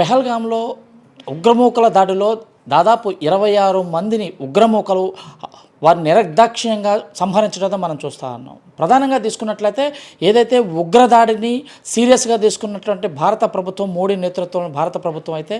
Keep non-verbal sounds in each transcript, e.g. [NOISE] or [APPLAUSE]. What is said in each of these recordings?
పెహల్గాంలో ఉగ్రమూకల దాడిలో దాదాపు ఇరవై ఆరు మందిని ఉగ్రమూకలు వారిని నిరదాక్షిణ్యంగా సంహరించడం మనం చూస్తూ ఉన్నాం. ప్రధానంగా తీసుకున్నట్లయితే ఏదైతే ఉగ్రదాడిని సీరియస్గా తీసుకున్నటువంటి భారత ప్రభుత్వం మోడీ నేతృత్వంలో భారత ప్రభుత్వం అయితే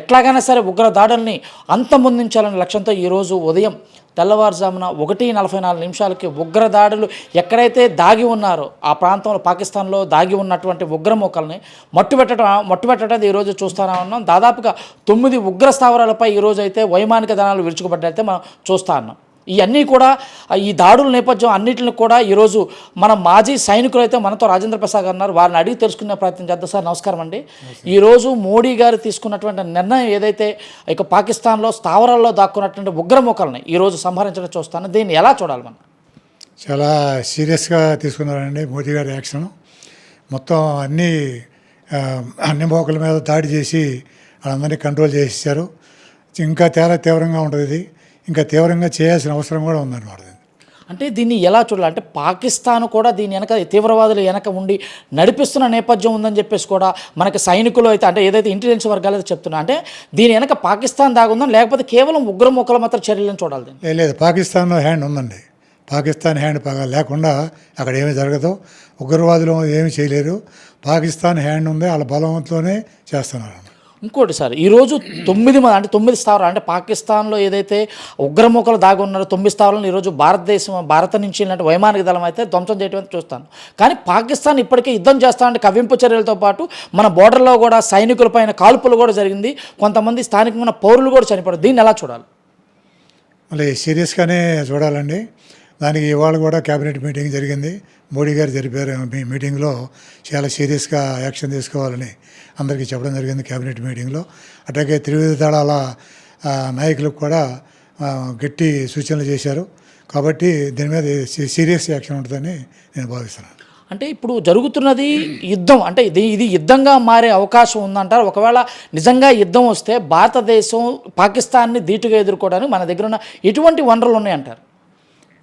ఎట్లాగైనా సరే ఉగ్రదాడుల్ని అంతమొందించాలనే లక్ష్యంతో ఈరోజు ఉదయం తెల్లవారుజామున ఒకటి నలభై నాలుగు నిమిషాలకి ఉగ్రదాడులు ఎక్కడైతే దాగి ఉన్నారో ఆ ప్రాంతంలో పాకిస్తాన్లో దాగి ఉన్నటువంటి ఉగ్రమూకల్ని మట్టుబెట్టడం మట్టుబెట్టడం ఈరోజు చూస్తూనే ఉన్నాం. దాదాపుగా తొమ్మిది ఉగ్ర స్థావరాలపై ఈరోజు అయితే వైమానిక దళాలు విరుచుకుపడ్డైతే మనం చూస్తూ ఉన్నాం. ఇవన్నీ కూడా ఈ దాడుల నేపథ్యం అన్నింటిని కూడా ఈరోజు మన మాజీ సైనికులు అయితే మనతో రాజేంద్ర ప్రసాద్ గారు ఉన్నారు వారిని అడిగి తెలుసుకునే ప్రయత్నం చేద్దాం సార్. నమస్కారం అండి. ఈరోజు మోడీ గారు తీసుకున్నటువంటి నిర్ణయం ఏదైతే ఇక పాకిస్తాన్లో స్థావరాల్లో దాక్కున్నటువంటి ఉగ్రముఖల్ని ఈరోజు సంహరించడం చూస్తాను. దీన్ని ఎలా చూడాలి మనం? చాలా సీరియస్గా తీసుకున్నారండి మోదీ గారి యాక్షన్. మొత్తం అన్ని అన్ని మోకల మీద దాడి చేసి వాళ్ళందరినీ కంట్రోల్ చేసేసారు ఇంకా తేడా తీవ్రంగా ఉంటుంది ఇది. ఇంకా తీవ్రంగా చేయాల్సిన అవసరం కూడా ఉందన్నమాట. అంటే దీన్ని ఎలా చూడాలి? అంటే పాకిస్తాన్ కూడా దీని వెనక తీవ్రవాదులు వెనక ఉండి నడిపిస్తున్న నేపథ్యం ఉందని చెప్పేసి కూడా మనకి సైనికులు అయితే అంటే ఏదైతే ఇంటెలిజెన్స్ వర్గాలు అయితే చెప్తున్నా అంటే దీని వెనక పాకిస్తాన్ దాగుందా లేకపోతే కేవలం ఉగ్రముఖల మాత్రం చర్యలను చూడాలి లేదు. పాకిస్తాన్లో హ్యాండ్ ఉందండి. పాకిస్తాన్ హ్యాండ్ పగ లేకుండా అక్కడ ఏమీ జరగదు. ఉగ్రవాదులు ఏమీ చేయలేరు. పాకిస్తాన్ హ్యాండ్ ఉంది. వాళ్ళ బలంతోనే చేస్తున్నారు. ఇంకోటి సార్ ఈరోజు తొమ్మిది మంది అంటే తొమ్మిది స్థావరాలు అంటే పాకిస్తాన్లో ఏదైతే ఉగ్రమూకలు దాగి ఉన్నారో తొమ్మిది స్థావరాలను ఈరోజు భారతదేశం భారత నుంచి ఇలాంటి వైమానిక దళం అయితే ధ్వంసం చేయడం చూస్తాను. కానీ పాకిస్తాన్ ఇప్పటికే యుద్ధం చేస్తానంటే కవ్వింపు చర్యలతో పాటు మన బోర్డర్లో కూడా సైనికులపైన కాల్పులు కూడా జరిగింది. కొంతమంది స్థానికమైన పౌరులు కూడా చనిపోయారు. దీన్ని ఎలా చూడాలి? మళ్ళీ సీరియస్గానే చూడాలండి. దానికి ఇవాళ కూడా కేబినెట్ మీటింగ్ జరిగింది. మోడీ గారు జరిపారు మీ మీటింగ్లో చాలా సీరియస్గా యాక్షన్ తీసుకోవాలని అందరికీ చెప్పడం జరిగింది కేబినెట్ మీటింగ్లో అట్లాగే త్రివిధ దళాల నాయకులకు కూడా గట్టి సూచనలు చేశారు. కాబట్టి దీని మీద సీ- సీరియస్ యాక్షన్ ఉంటుందని నేను భావిస్తున్నాను. అంటే ఇప్పుడు జరుగుతున్నది యుద్ధం. అంటే ఇది ఇది యుద్ధంగా మారే అవకాశం ఉందంటారు. ఒకవేళ నిజంగా యుద్ధం వస్తే భారతదేశం పాకిస్తాన్ని ధీటుగా ఎదుర్కోవడానికి మన దగ్గర ఉన్న ఎటువంటి వనరులు ఉన్నాయంటారు?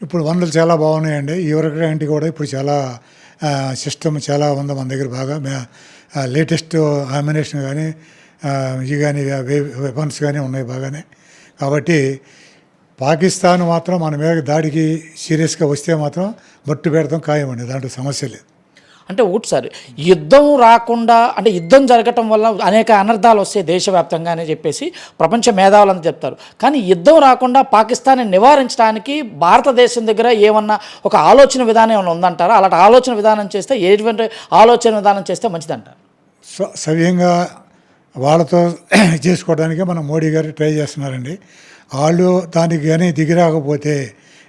ఇప్పుడు వనరులు చాలా బాగున్నాయండి. ఎవరికంటే కూడా ఇప్పుడు చాలా సిస్టమ్ చాలా ఉంది మన దగ్గర బాగా. లేటెస్ట్ ఆమినేషన్ కానీ ఇవి కానీ వెపన్స్ కానీ ఉన్నాయి బాగానే. కాబట్టి పాకిస్తాన్ మాత్రం మన మీద దాడికి సీరియస్గా వస్తే మాత్రం మట్టు పెడతాం అండి దాంట్లో సమస్య లేదు. అంటే ఒకటి సార్. యుద్ధం రాకుండా అంటే యుద్ధం జరగటం వల్ల అనేక అనర్థాలు వస్తాయి దేశవ్యాప్తంగా అని చెప్పేసి ప్రపంచ మేధావులంతా చెప్తారు. కానీ యుద్ధం రాకుండా పాకిస్తాన్ని నివారించడానికి భారతదేశం దగ్గర ఏమన్నా ఒక ఆలోచన విధానం ఏమైనా ఉందంటారా? అలాంటి ఆలోచన విధానం చేస్తే ఎటువంటి ఆలోచన విధానం చేస్తే మంచిదంటారు? సవ్యంగా వాళ్ళతో [CLEARS THROAT] చేసుకోవడానికి మన మోడీ గారు ట్రై చేస్తున్నారండి. వాళ్ళు దానికి కానీ దిగిరాకపోతే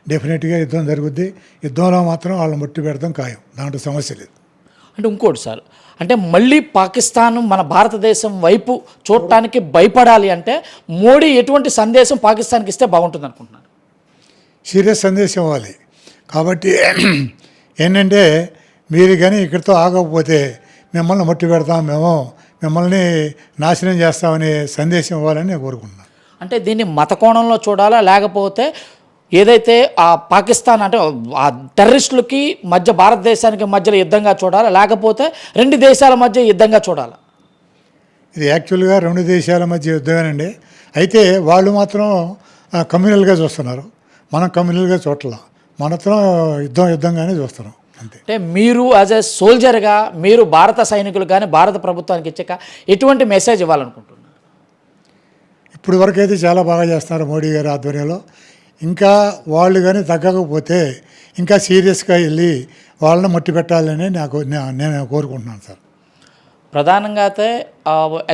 డెఫినెట్గా యుద్ధం జరుగుద్ది. యుద్ధంలో మాత్రం వాళ్ళని ముట్టి పెడతాం ఖాయం. దాంట్లో సమస్య లేదు. అంటే ఇంకోటి సార్ అంటే మళ్ళీ పాకిస్తాన్ మన భారతదేశం వైపు చూడటానికి భయపడాలి అంటే మోడీ ఎటువంటి సందేశం పాకిస్తాన్కి ఇస్తే బాగుంటుంది అనుకుంటున్నారు. సీరియస్ సందేశం ఇవ్వాలి. కాబట్టి ఏంటంటే మీరు కానీ ఇక్కడితో ఆగకపోతే మిమ్మల్ని మట్టి పెడతాం మేము మిమ్మల్ని నాశనం చేస్తామనే సందేశం ఇవ్వాలని నేను కోరుకుంటున్నాను. అంటే దీన్ని మత కోణంలో చూడాలా లేకపోతే ఏదైతే ఆ పాకిస్తాన్ అంటే ఆ టెర్రరిస్టులకి మధ్య భారతదేశానికి మధ్యలో యుద్ధంగా చూడాలా? లేకపోతే రెండు దేశాల మధ్య యుద్ధంగా చూడాలా? ఇది యాక్చువల్గా రెండు దేశాల మధ్య యుద్ధమేనండి. అయితే వాళ్ళు మాత్రం కమ్యూనల్గా చూస్తున్నారు. మనం కమ్యూనల్గా చూడట్లా. మనతో యుద్ధం యుద్ధంగానే చూస్తున్నాం. అంతే. అంటే మీరు యాజ్ ఎ సోల్జర్గా మీరు భారత సైనికులు కానీ భారత ప్రభుత్వానికి ఇచ్చాక ఎటువంటి మెసేజ్ ఇవ్వాలనుకుంటున్నారు? ఇప్పుడు వరకు అయితే చాలా బాగా చేస్తున్నారు మోడీ గారి ఆధ్వర్యంలో. ఇంకా వాళ్ళు కానీ తగ్గకపోతే ఇంకా సీరియస్గా వెళ్ళి వాళ్ళని మట్టి పెట్టాలని నాకు నే- నేను కోరుకుంటున్నాను సార్. ప్రధానంగా అయితే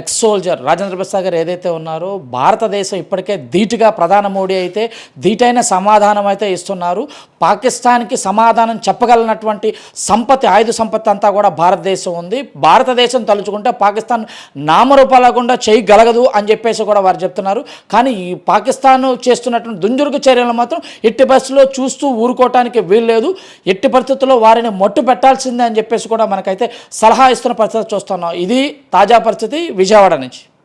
ఎక్స్ సోల్జర్ రాజేంద్ర ప్రసాద్ గారు ఏదైతే ఉన్నారో భారతదేశం ఇప్పటికే ధీటుగా ప్రధాన మోడీ అయితే ధీటైన సమాధానం అయితే ఇస్తున్నారు. పాకిస్తాన్కి సమాధానం చెప్పగలనటువంటి సంపత్తి ఆయుధ సంపత్తి అంతా కూడా భారతదేశం ఉంది. భారతదేశం తలుచుకుంటే పాకిస్తాన్ నామరూపాలకుండా చేయగలగదు అని చెప్పేసి కూడా వారు చెప్తున్నారు. కానీ ఈ పాకిస్తాన్ చేస్తున్నటువంటి దుంజురుగు చర్యలు మాత్రం ఎట్టి బస్సులో చూస్తూ ఊరుకోవటానికి వీల్లేదు ఎట్టి పరిస్థితుల్లో వారిని మట్టు పెట్టాల్సిందే అని చెప్పేసి కూడా మనకైతే సలహా ఇస్తున్న పరిస్థితి చూస్తున్నాం. ఇది తాజా పరిస్థితి. విజయవాడ నుంచి.